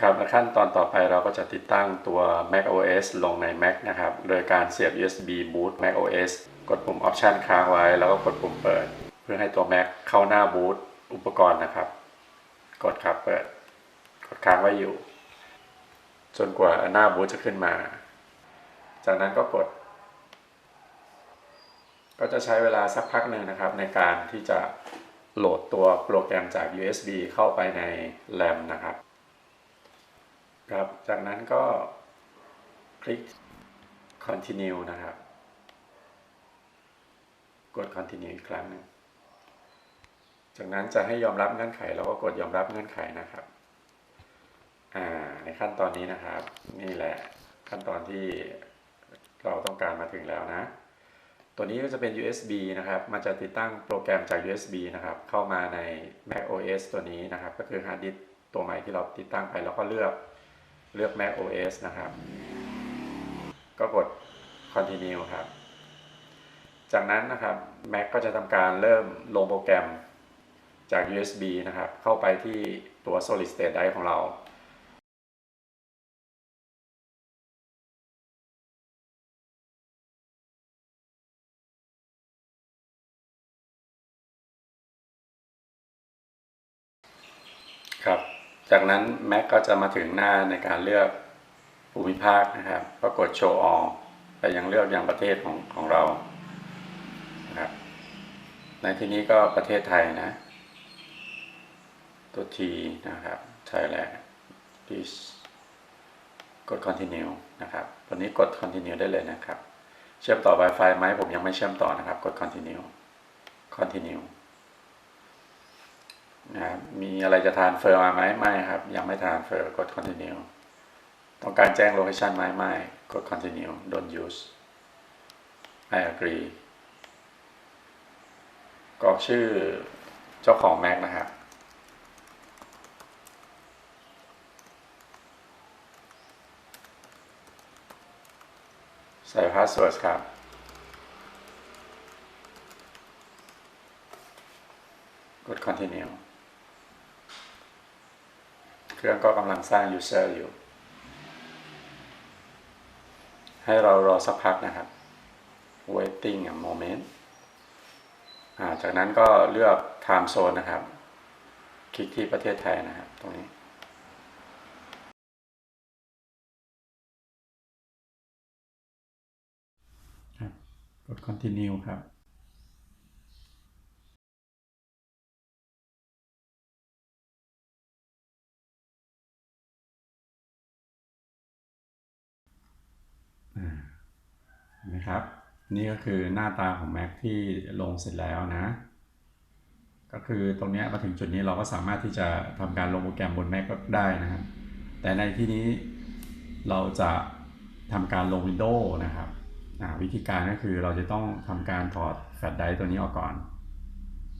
ครับและขั้นตอนต่อไปเราก็จะติดตั้งตัว Mac OS ลงใน Mac นะครับ โดยการเสียบ USB boot Mac OS กดปุ่ม Option ค้างไว้ แล้วก็กดปุ่มเปิด เพื่อให้ตัว Mac เข้าหน้าบูตอุปกรณ์นะครับ กดครับเปิด กดค้างไว้อยู่ จนกว่าหน้าบูตจะขึ้นมา จากนั้นก็กด ก็จะใช้เวลาสักพักหนึ่งนะครับ ในการที่จะโหลดตัวโปรแกรมจาก USB เข้าไปใน RAM นะครับ ครับ จากนั้นก็คลิก continue นะครับ กด continue อีกครั้งหนึ่งจากนั้นจะให้ยอมรับเงื่อนไขเราก็กดยอมรับเงื่อนไขนะครับ อ่า ในขั้นตอนนี้นะครับ นี่แหละขั้นตอนที่เราต้องการมาถึงแล้วนะ ตัวนี้ก็จะเป็น USB นะครับ มันจะติดตั้งโปรแกรมจาก USB นะครับ เข้ามาใน Mac OS ตัวนี้นะครับ ก็คือฮาร์ดดิสก์ตัวใหม่ที่เราติดตั้งไปแล้วก็เลือก เลือก Mac OS นะครับ ก็กด continue ครับ จากนั้นนะครับ Mac ก็จะทำการเริ่มลงโปรแกรมจาก USB นะครับ เข้าไปที่ตัว solid state drive ของเรา จากนั้น Mac ก็จะมาถึงหน้าในการเลือกภูมิภาคนะครับ ก็กด Show All ไปยังเลือกยังประเทศของของเรานะครับในที่นี้ก็ประเทศไทยนะ ตัว T นะครับ Thailand please กด continue นะครับ ตอนนี้กด continue ได้เลยนะครับ เชื่อมต่อ Wi-Fi ไหมผมยังไม่เชื่อมต่อนะครับ กด continue continue นะครับมีอะไรจะทานเฟอร์มาไหมไม่ครับ ยังไม่ทานเฟอร์กด continue ต้องการแจ้งโลเคชันไหมไม่กด continue don't use I agree กรอกชื่อเจ้าของ Mac นะครับใส่พาสเวิร์ดครับ กด continue เครื่องก็กำลังสร้าง user อยู่ ให้เรารอสักพักนะครับ waiting a moment าจากนั้นก็เลือก time zone นะครับ คลิกที่ประเทศไทยนะครับตรงนี้กด continue ครับ นะครับ นี่ก็คือหน้าตาของ Mac ที่ลงเสร็จแล้วนะ ก็คือตรงนี้มาถึงจุดนี้เราก็สามารถที่จะทำการลงโปรแกรมบน Mac ก็ได้นะครับแต่ในที่นี้เราจะทำการลง Windows นะครับวิธีการก็คือเราจะต้องทำการถอดแฟลชไดร์ตัวนี้ออกก่อน